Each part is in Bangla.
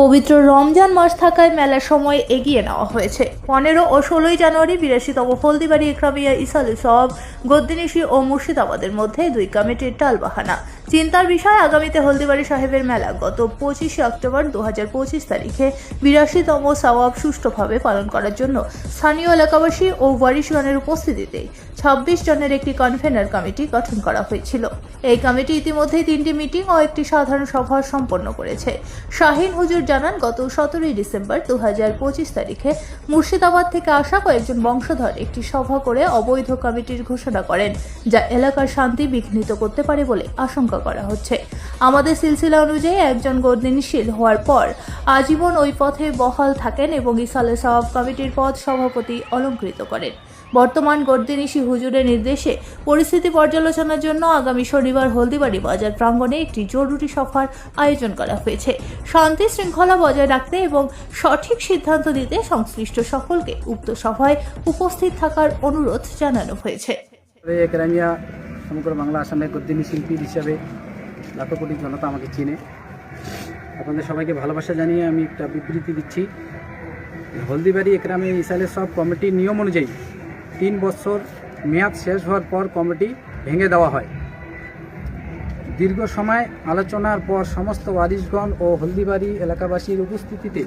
পবিত্র রমজান মাস থাকায় মেলার সময় এগিয়ে নেওয়া হয়েছে। পনেরো ও ষোলোই জানুয়ারি বিরাশিতম হলদিবাড়ি ইকরামিয়া ইসালে সব, গদ্দিনিশি ও মুর্শিদাবাদের মধ্যে দুই কমিটির টালবাহানা। চিন্তার বিষয়, আগামীতে হলদিবাড়ি সাহেবের মেলা গত পঁচিশে অক্টোবর দু তারিখে বিরাশিতম সওয়াব সুষ্ঠুভাবে পালন করার জন্য স্থানীয় এলাকাবাসী ও ওয়ারিশগণের উপস্থিতিতে ছাব্বিশ জনের একটি কনভেনার কমিটি গঠন করা হয়েছিল। এই কমিটি ইতিমধ্যেই তিনটি মিটিং ও একটি সাধারণ সভা সম্পন্ন করেছে। শাহিন হুজুর জানান, গত সতেরোই ডিসেম্বর দু তারিখে মুর্শিদাবাদ থেকে আসা কয়েকজন বংশধর একটি সভা করে অবৈধ কমিটির ঘোষণা করেন, যা এলাকার শান্তি বিঘ্নিত করতে পারে বলে আশঙ্কা করা হচ্ছে। আমাদের সিলসিলা অনুযায়ী একজন গর্দিনীশীল হওয়ার পর আজীবন ওই পথে বহাল থাকেন এবং ইসালে সওয়াব কমিটির পদ সভাপতি অলঙ্কৃত করেন। বর্তমান গর্দিনিশি হুজুরের নির্দেশে পরিস্থিতি পর্যালোচনার জন্য আগামী শনিবার হলদিবাড়ি বাজার প্রাঙ্গণে একটি জরুরি সভার আয়োজন করা হয়েছে। শান্তি শৃঙ্খলা বজায় রাখতে এবং সঠিক সিদ্ধান্ত দিতে সংশ্লিষ্ট সকলকে উক্ত সভায় উপস্থিত থাকার অনুরোধ জানানো হয়েছে। সমগ্র বাংলা গদ্দিনী শিল্পী হিসাবে লাখো কোটি জনতা আমাকে চিনে। আপনাদের সবাইকে ভালোবাসা জানিয়ে আমি একটা বিবৃতি দিচ্ছি। হলদিবাড়ি একরামে ইসালের সব কমিটির নিয়ম অনুযায়ী তিন বছর মেয়াদ শেষ হওয়ার পর কমিটি ভেঙে দেওয়া হয়। দীর্ঘ সময় আলোচনার পর সমস্ত ওয়ারিশগণ ও হলদিবাড়ি এলাকাবাসীর উপস্থিতিতে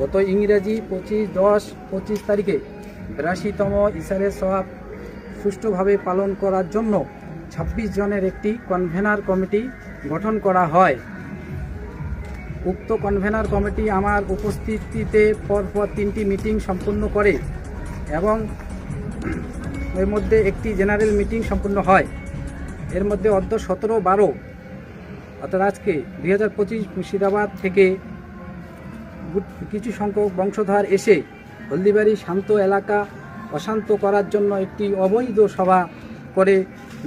গত ইংরেজি পঁচিশ দশ পঁচিশ তারিখে বিরাশিতম ইসারের সব সুষ্ঠুভাবে পালন করার জন্য ছাব্বিশ জনের একটি কনভেনার কমিটি গঠন করা হয়। উক্ত কনভেনার কমিটি আমার উপস্থিতিতে পরপর তিনটি মিটিং সম্পন্ন করে এবং এর মধ্যে একটি জেনারেল মিটিং সম্পূর্ণ হয়। এর মধ্যে অর্ধ সতেরো বারো, অর্থাৎ আজকে দুই হাজার পঁচিশ মুর্শিদাবাদ থেকে কিছু সংখ্যক বংশধর এসে হলদিবাড়ি শান্ত এলাকা অশান্ত করার জন্য একটি অবৈধ সভা করে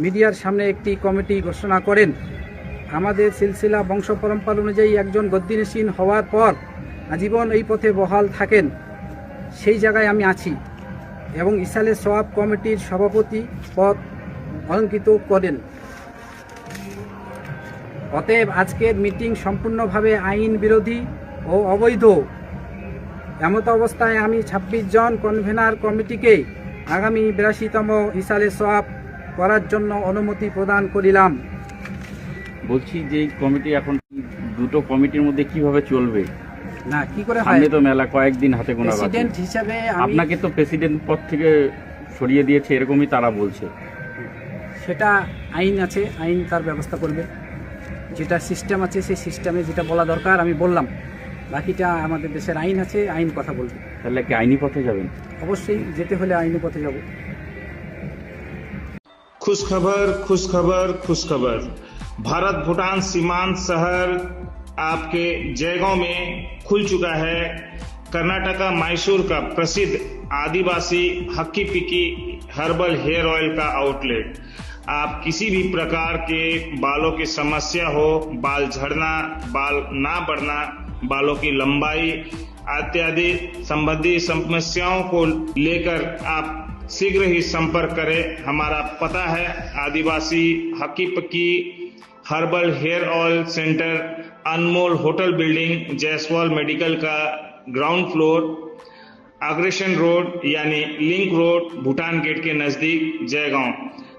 মিডিয়ার সামনে একটি কমিটি ঘোষণা করেন। আমাদের সিলসিলা বংশ পরম্পরা অনুযায়ী একজন গদ্দিনসীন হওয়ার পর আজীবন এই পথে বহাল থাকেন। সেই জায়গায় আমি আছি এবং ইসালে সোয়াব কমিটির সভাপতি পদ অলঙ্কিত করেন। অতএব আজকের মিটিং সম্পূর্ণভাবে আইন বিরোধী ও অবৈধ। এমত অবস্থায় আমি ছাব্বিশ জন কনভেনার কমিটিকে আগামী বিরাশিতম ইসালে সোয়াব করার জন্য অনুমতি প্রদান করিলাম। বলছি যে কমিটি এখন দুটো কমিটির মধ্যে কীভাবে চলবে? না কি করে হয়? সামনে তো মেলা কয়েকদিন হাতে গোনা। প্রেসিডেন্ট হিসাবে আমি আপনাকে তো প্রেসিডেন্ট পদ থেকে সরিয়ে দিয়েছে এরকমই তারা বলছে। সেটা আইন আছে আইন তার ব্যবস্থা করবে। যেটা সিস্টেম আছে সেই সিস্টেমে যেটা বলা দরকার আমি বললাম। বাকিটা আমাদের দেশের আইন আছে আইন কথা বলবে। তাহলে কি আইনি পথে যাবেন? অবশ্যই যেতে হলে আইনি পথে যাব। खुश खबर खुश खबर खुश खबर भारत भूटान सीमांत शहर आपके जयगांव में खुल चुका है। कर्नाटका मैसूर का प्रसिद्ध आदिवासी Hakki Pikki herbal hair oil का आउटलेट। आप किसी भी प्रकार के बालों की समस्या हो, बाल झड़ना, बाल ना बढ़ना, बालों की लंबाई इत्यादि संबंधी समस्याओं को लेकर आप शीघ्र ही संपर्क करें। हमारा पता है आदिवासी Hakki Pakki herbal hair oil centre Anmol hotel building Jaiswal medical का ग्राउंड फ्लोर, अग्रेशन रोड यानी लिंक रोड भूटान गेट के नज़दीक जयगांव।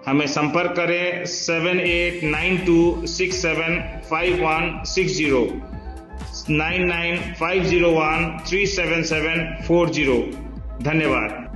हमें संपर्क करें seven eight nine two six seven five one six zero, nine nine five zero one three seven seven four zero. धन्यवाद।